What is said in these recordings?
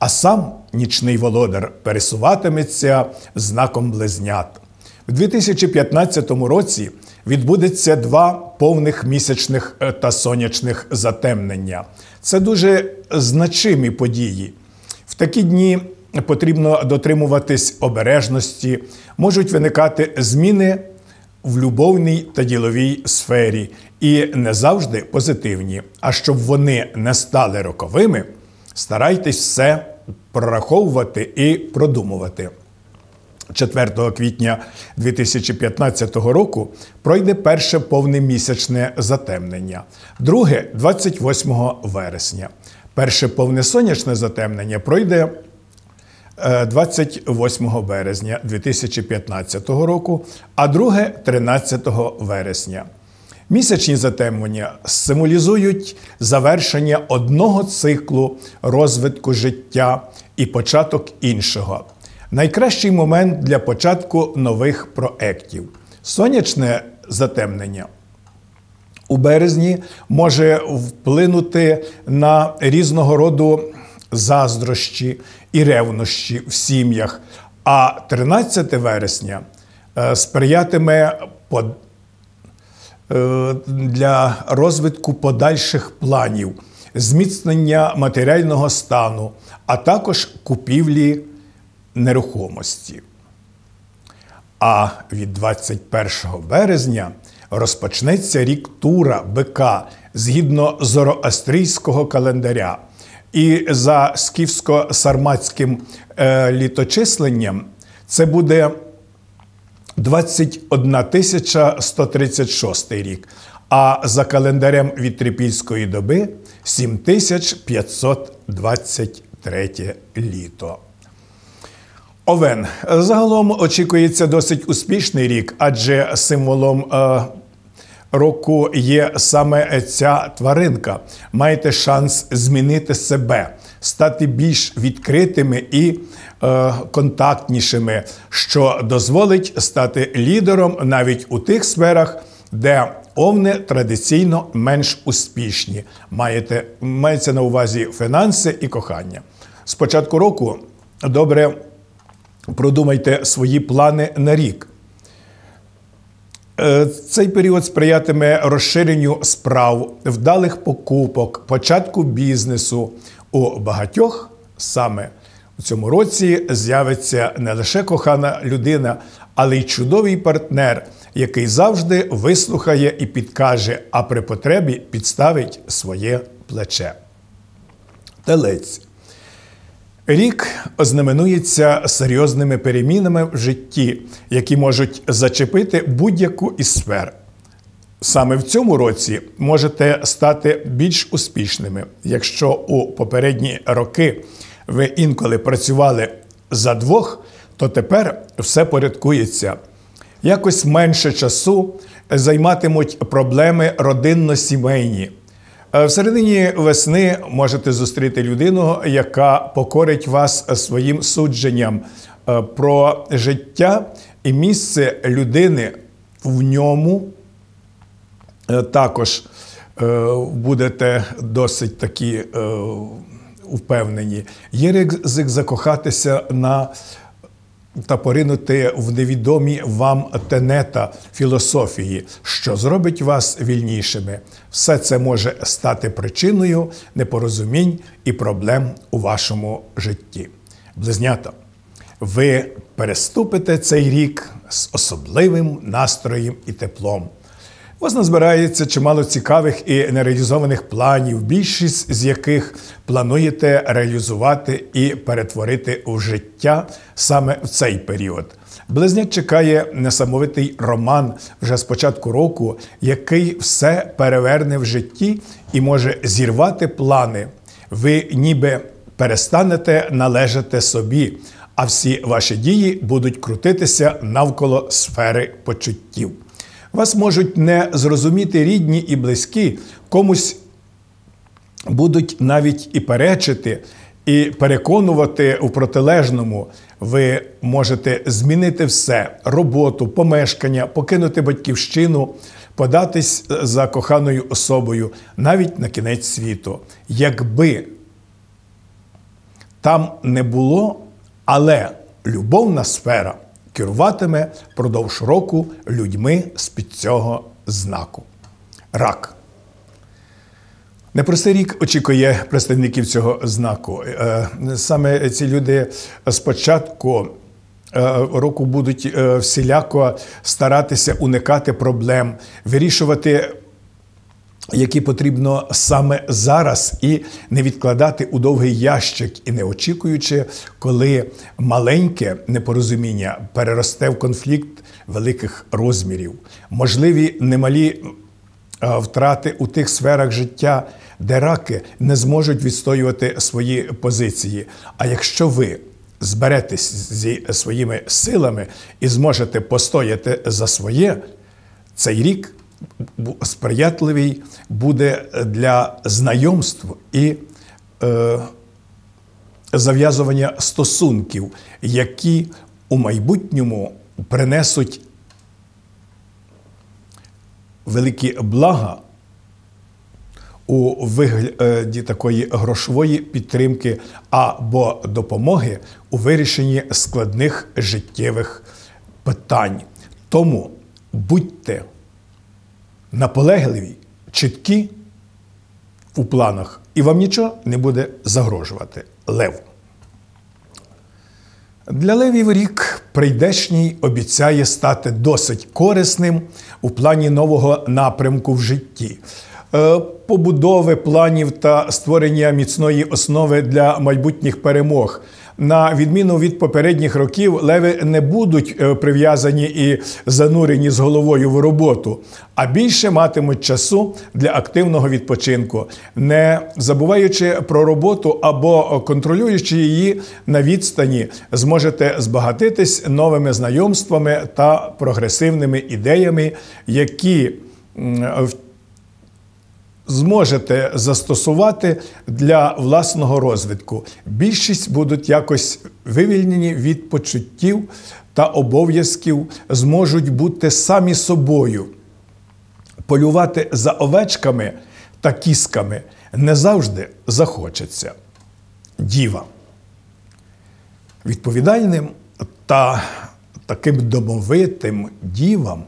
а сам нічний володар пересуватиметься знаком близнят. У 2015 році відбудеться два повних місячних е, та сонячних затемнення. Це дуже значимі події. В такі дні потрібно дотримуватись обережності, можуть виникати зміни в любовній та діловій сфері і не завжди позитивні. А щоб вони не стали роковими, старайтесь все прораховувати і продумувати. 4 квітня 2015 року пройде перше повнемісячне затемнення, друге 28 вересня. Перше повне сонячне затемнення пройде 28 березня 2015 року, а друге 13 вересня. Місячні затемнення символізують завершення одного циклу розвитку життя і початок іншого. Найкращий момент для початку нових проєктів. Сонячне затемнення у березні може вплинути на різного роду заздрощі і ревнощі в сім'ях. А 13 вересня е, сприятиме для розвитку подальших планів, зміцнення матеріального стану, а також купівлі нерухомості. А від 21 березня розпочнеться рік тура бика згідно зороастрійського календаря. І за скіфсько-сарматським е, літочисленням це буде 21 тисяча 136 рік, а за календарем від трипільської доби 7523 літо. Овен загалом очікується досить успішний рік, адже символом е, року є саме ця тваринка. Маєте шанс змінити себе, стати більш відкритими і е, контактнішими, що дозволить стати лідером навіть у тих сферах, де овни традиційно менш успішні. Маєте, Мається на увазі фінанси і кохання. З початку року добре продумайте свої плани на рік. Е, цей період сприятиме розширенню справ, вдалих покупок, початку бізнесу. У багатьох саме у цьому році з'явиться не лише кохана людина, але й чудовий партнер, який завжди вислухає і підкаже, а при потребі підставить своє плече. Телець. Рік ознаменується серйозними перемінами в житті, які можуть зачепити будь-яку із сфер. Саме в цьому році можете стати більш успішними, якщо у попередні роки ви інколи працювали за двох, то тепер все порядкується. Якось менше часу займатимуть проблеми родинно-сімейні. Е, в середині весни можете зустріти людину, яка покорить вас своїм судженням е, про життя і місце людини в ньому. Е, також будете досить такі впевнені. Є ризик закохатися на та поринути в невідомі вам тенета філософії, що зробить вас вільнішими. Все це може стати причиною непорозумінь і проблем у вашому житті. Близнята, ви переступите цей рік з особливим настроєм і теплом. Вас назбирається чимало цікавих і нереалізованих планів, більшість з яких плануєте реалізувати і перетворити в життя саме в цей період. Близнят чекає несамовитий роман вже з початку року, який все переверне в житті і може зірвати плани. Ви ніби перестанете належати собі, а всі ваші дії будуть крутитися навколо сфери почуттів. Вас можуть не зрозуміти рідні і близькі, комусь будуть навіть і перечити, і переконувати у протилежному. Ви можете змінити все: роботу, помешкання, покинути батьківщину, податись за коханою особою навіть на кінець світу. Якби там не було, але любовна сфера керуватиме впродовж року людьми з під цього знаку. Рак. Непростий рік очікує представників цього знаку. Е, саме ці люди спочатку е, року будуть е, всіляко старатися уникати проблем, вирішувати. Які потрібно саме зараз і не відкладати у довгий ящик, і не очікуючи, коли маленьке непорозуміння переросте в конфлікт великих розмірів, можливі немалі втрати у тих сферах життя, де раки не зможуть відстоювати свої позиції. А якщо ви зберетесь зі своїми силами і зможете постояти за своє, цей рік сприятливий буде для знайомств і е, зав'язування стосунків, які у майбутньому принесуть великі блага у вигляді такої грошової підтримки або допомоги у вирішенні складних життєвих питань. Тому будьте наполегливі, чіткі у планах, і вам нічого не буде загрожувати. Лев. Для Левів рік прийдешній обіцяє стати досить корисним у плані нового напрямку в житті. Е, побудови планів та створення міцної основи для майбутніх перемог. На відміну від попередніх років, леви не будуть е, прив'язані і занурені з головою в роботу, а більше матимуть часу для активного відпочинку, не забуваючи про роботу або контролюючи її на відстані, зможете збагатитись новими знайомствами та прогресивними ідеями, які в зможете застосувати для власного розвитку. Більшість будуть якось вивільнені від почуттів та обов'язків, зможуть бути самі собою. Полювати за овечками та кісками не завжди захочеться. Діва. Відповідальним та таким домовитим дівам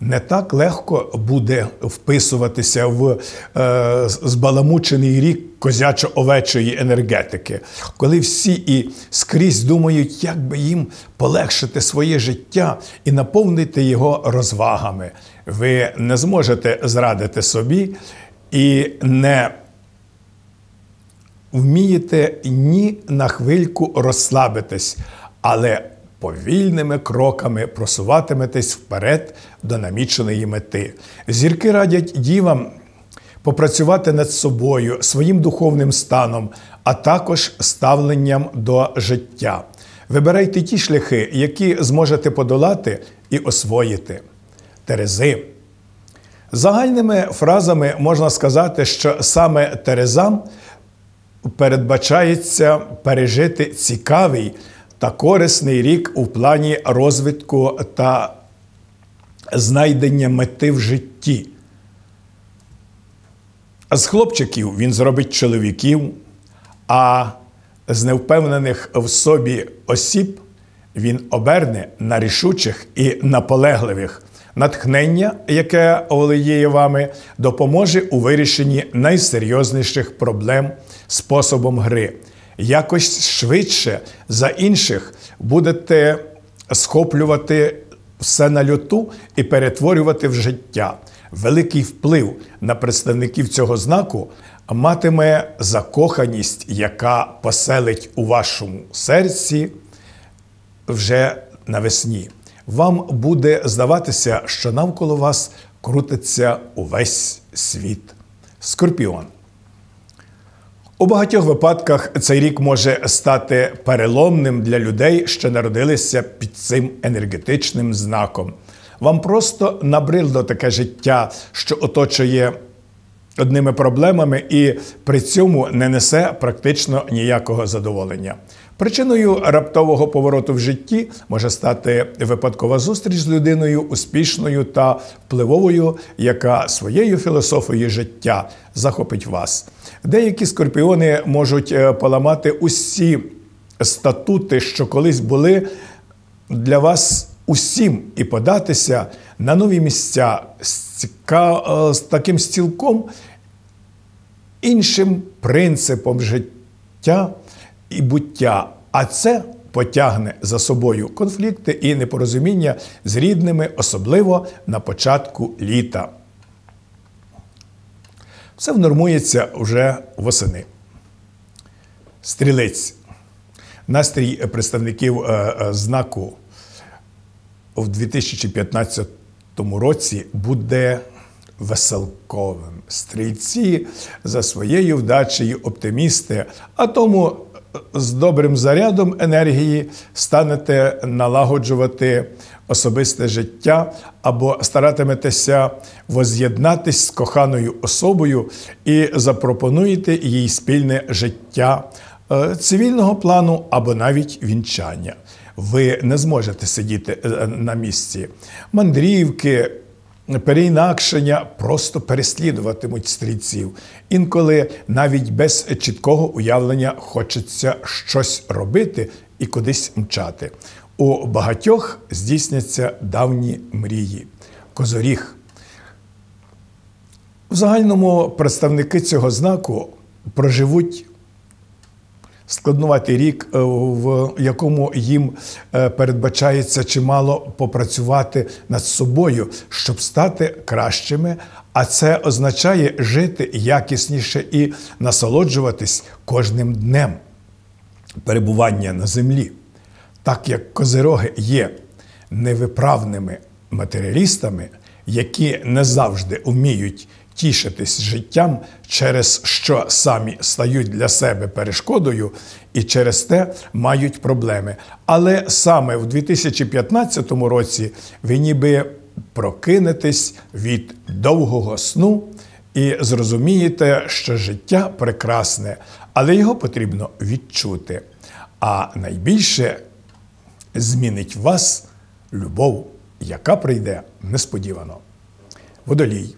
не так легко буде вписуватися в е, збаламучений рік козячо-овечої енергетики, коли всі і скрізь думають, як би їм полегшити своє життя і наповнити його розвагами. Ви не зможете зрадити собі і не вмієте ні на хвильку розслабитись, але повільними кроками просуватиметесь вперед до наміченої мети. Зірки радять дівам попрацювати над собою, своїм духовним станом, а також ставленням до життя. Вибирайте ті шляхи, які зможете подолати і освоїти. Терези. Загальними фразами можна сказати, що саме Терезам передбачається пережити цікавий та корисний рік у плані розвитку та знайдення мети в житті. З хлопчиків він зробить чоловіків, а з невпевнених в собі осіб він оберне на рішучих і наполегливих. Натхнення, яке володіє вами, допоможе у вирішенні найсерйозніших проблем способом гри якось швидше за інших будете схоплювати все на льоту і перетворювати в життя. Великий вплив на представників цього знаку матиме закоханість, яка поселить у вашому серці вже навесні. Вам буде здаватися, що навколо вас крутиться увесь світ. Скорпіон. У багатьох випадках цей рік може стати переломним для людей, що народилися під цим енергетичним знаком. Вам просто набридло таке життя, що оточує одними проблемами і при цьому не несе практично ніякого задоволення. Причиною раптового повороту в житті може стати випадкова зустріч з людиною успішною та впливовою, яка своєю філософією життя захопить вас. Деякі скорпіони можуть е, поламати усі статути, що колись були для вас усім, і податися на нові місця з. Е, з таким стілком іншим принципом життя і буття. А це потягне за собою конфлікти і непорозуміння з рідними, особливо на початку літа. Все внормується вже восени. Стрілець. Настрій представників е, е, знаку в 2015 році буде веселковим. Стрільці за своєю вдачею оптимісти, а тому з добрим зарядом енергії станете налагоджувати особисте життя або старатиметеся воз'єднатись з коханою особою і запропонуєте їй спільне життя е, цивільного плану або навіть вінчання. Ви не зможете сидіти е, на місці. Мандрівки переінакшення просто переслідуватимуть стрільців. Інколи навіть без чіткого уявлення хочеться щось робити і кудись мчати. У багатьох здійсняться давні мрії. Козоріг. В загальному представники цього знаку проживуть складнуватий рік, е, в якому їм е, передбачається чимало попрацювати над собою, щоб стати кращими. А це означає жити якісніше і насолоджуватись кожним днем перебування на землі. Так як козироги є невиправними матеріалістами, які не завжди вміють тішитись життям, через що самі стають для себе перешкодою і через те мають проблеми. Але саме в 2015 році ви ніби прокинетесь від довгого сну і зрозумієте, що життя прекрасне, але його потрібно відчути. А найбільше змінить вас любов, яка прийде несподівано. Водолій.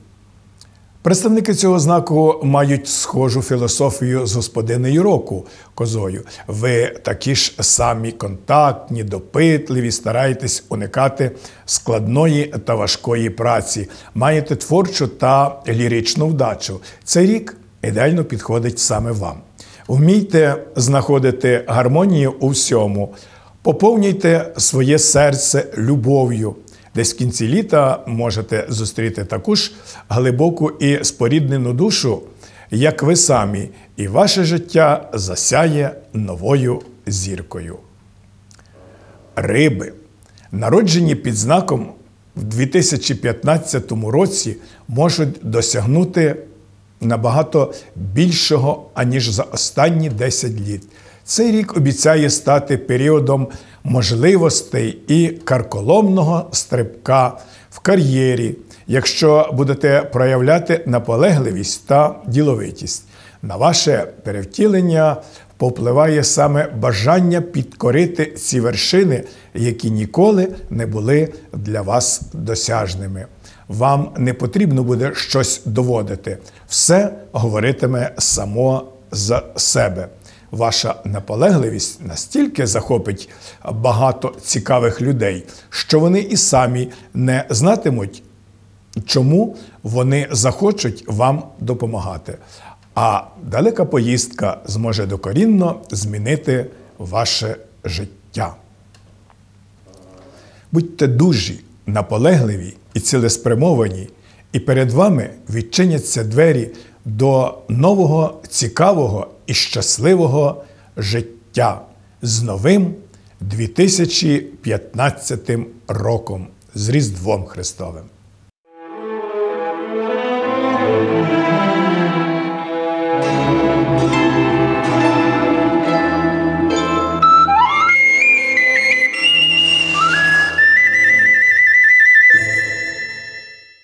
Представники цього знаку мають схожу філософію з господинею року козою. Ви такі ж самі контактні, допитливі, стараєтесь уникати складної та важкої праці, маєте творчу та ліричну вдачу. Цей рік ідеально підходить саме вам. Вмійте знаходити гармонію у всьому, поповнюйте своє серце любов'ю. Десь в кінці літа можете зустріти таку ж глибоку і споріднену душу, як ви самі, і ваше життя засяє новою зіркою. Риби, народжені під знаком в 2015 році, можуть досягнути набагато більшого, аніж за останні 10 літ. Цей рік обіцяє стати періодом можливостей і карколомного стрибка в кар'єрі, якщо будете проявляти наполегливість та діловитість. На ваше перевтілення повпливає саме бажання підкорити ці вершини, які ніколи не були для вас досяжними. Вам не потрібно буде щось доводити, все говоритиме само за себе ваша наполегливість настільки захопить багато цікавих людей, що вони і самі не знатимуть, чому вони захочуть вам допомагати. А далека поїздка зможе докорінно змінити ваше життя. Будьте дужі, наполегливі і цілеспрямовані, і перед вами відчиняться двері до нового, цікавого і щасливого життя з новим 2015 роком з Різдвом Христовим.